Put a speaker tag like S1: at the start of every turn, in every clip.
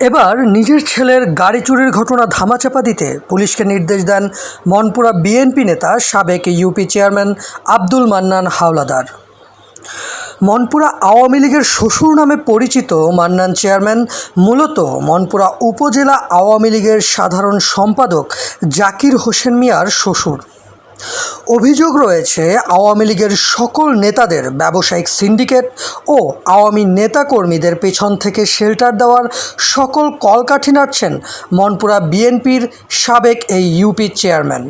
S1: এবার নিজের ছেলের গাড়ি চুরির ঘটনা ধামাচাপা দিতে পুলিশকে নির্দেশ দেন মনপুরা বিএনপি নেতা সাবেক ইউপি চেয়ারম্যান আব্দুল মান্নান হাওলাদার। মনপুরা আওয়ামী লীগের শ্বশুর নামে পরিচিত মান্নান চেয়ারম্যান মূলত মনপুরা উপজেলা আওয়ামী লীগের সাধারণ সম্পাদক জাকির হোসেন মিয়ার শ্বশুর। অভিযোগ রয়েছে, আওয়ামী লীগের সকল নেতাদের, ব্যবসায়িক সিন্ডিকেট ও আওয়ামী নেতাকর্মীদের পেছন থেকে শেল্টার দেওয়ার সকল কলকাঠি নাড়ছেন মনপুরা বিএনপির সাবেক এই ইউপি চেয়ারম্যান।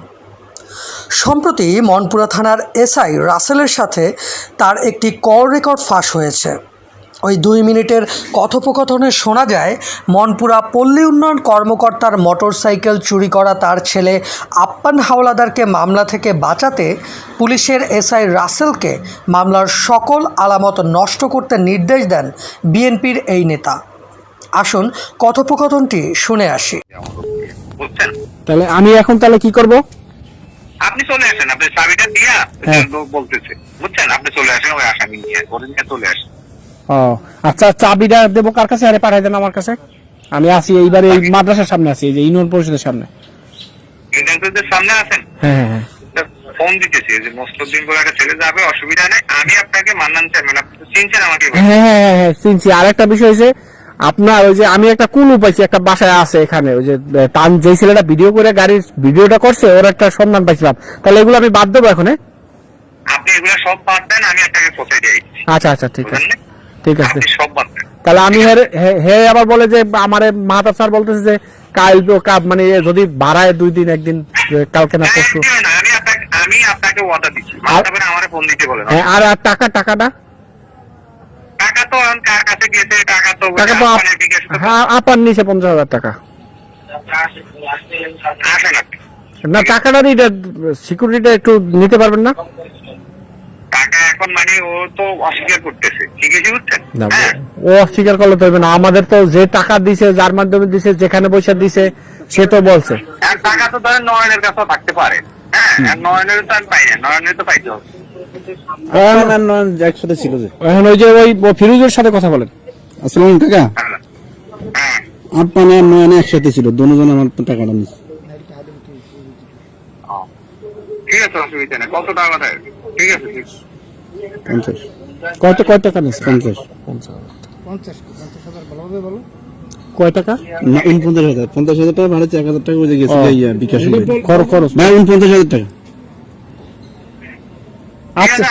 S1: সম্প্রতি মনপুরা থানার এসআই রাসেলের সাথে তার একটি কল রেকর্ড ফাঁস হয়েছে। ওই দুই মিনিটের কথোপকথনে শোনা যায় মনপুরা পল্লী উন্নয়ন কর্মকর্তার মোটর সাইকেল চুরি করা তার ছেলে আপ্পান হাওলাদারকে মামলা থেকে বাঁচাতে পুলিশের এসআই রাসেলকে মামলার সকল আলামত নষ্ট করতে নির্দেশ দেন বিএনপির এই নেতা। আসুন কথোপকথনটি শুনে আসি।
S2: তাহলে আমি এখন তাহলে কি করব?
S3: আপনি চলে আসেন আপনি চাবিটা দিয়া
S2: হ্যাঁ।
S3: বলতেছে। বুঝছেন? আপনি চলে আসেন ওই আসামি নিয়ে। ওদের নিয়ে চলে আসেন
S2: ও আচ্ছা চাবিটা দেবো কার কাছে? আরে পাঠাই দেন আমার কাছে। আমি আসি এইবারে এই মাদ্রাসার সামনে আছি এই যে ইউনিয়ন পরিষদের সামনে।
S3: সামনে আছেন?
S2: হ্যাঁ হ্যাঁ হ্যাঁ।
S3: ফোন দিতেছি যে করে একটা ছেলে যাবে অসুবিধা নেই। আমি আপনাকে মান্নান চেয়ারম্যান আপনি চিনছেন আমাকে।
S2: হ্যাঁ হ্যাঁ হ্যাঁ, হ্যাঁ চিনছি। আরেকটা বিষয় হয়েছে আপনার ওই যে আমি একটা কুলু পাইছি একটা বাসায় আছে এখানে ওই যে তান যে ছেলেটা ভিডিও করে গাড়ির ভিডিওটা করছে ওর একটা সন্ধান পাইছিলাম। তাহলে এগুলো আমি বাদ দেবো এখন হ্যাঁ?
S3: আপনি এগুলো সব বাদ দেন আমি আপনাকে পৌঁছে
S2: আচ্ছা আচ্ছা ঠিক আছে। ঠিক আছে। তাহলে আমি হে আবার বলে যে আমার মাহাতাব স্যার বলতেছে যে কাল কাপ মানে যদি বাড়ায় দুই দিন একদিন কালকে না
S3: না,
S2: পরশু।
S3: আমি আপনাকে ওয়াদা দিচ্ছি। আমার ফোন দিতে বলেন
S2: হ্যাঁ আর আর টাকা টাকাটা?
S3: টাকা তো কার কাছে গেছে টাকা তো
S2: টাকা তো হ্যাঁ আপার নিচে পঞ্চাশ হাজার টাকা। না। টাকাটা এটা সিকিউরিটিটা একটু নিতে পারবেন না?
S3: এখন মানে ও তো অস্বীকার করতেছে। ঠিক আছে বুঝছেন? হ্যাঁ।
S2: ও অস্বীকার করলে তো হবে না। আমাদের তো যে টাকা দিছে যার মাধ্যমে দিছে যেখানে পয়সা দিছে সে তো বলছে।
S3: আর টাকা তো ধরেন নয়নের কাছেও থাকতে পারে। হ্যাঁ আর নয়নের তো আমি পাই না নয়নের তো পাইতে হবে।
S4: একসাথে ছিল যে।
S2: এখন ওই যে ওই ও সাথে কথা বলেন।
S4: আসসালাম কাকা।
S3: হ্যাঁ। হ্যাঁ।
S4: আপনার নয়নে একসাথে ছিল দুজন আমার টাকাটা নিচ্ছে
S3: ঠিক আছে অসুবিধা নেই। কত টাকা দেয় ঠিক আছে ঠিক আছে।
S4: পঞ্চাশ।
S2: কত কয় টাকা নিচ্ছে
S4: পঞ্চাশ।
S2: কয় টাকা?
S4: না উনপঞ্চাশ হাজার। পঞ্চাশ হাজার টাকা ভাড়া এক হাজার টাকা বুঝে গেছে বিকাশ
S2: খরচ খরচ।
S4: না উনপঞ্চাশ হাজার টাকা।
S2: আচ্ছা।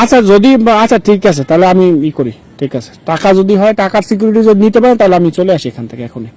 S2: আচ্ছা যদি আচ্ছা ঠিক আছে তাহলে আমি ই করি ঠিক আছে। টাকা যদি হয় টাকার সিকিউরিটি যদি নিতে পারেন তাহলে আমি চলে আসি এখান থেকে এখনই।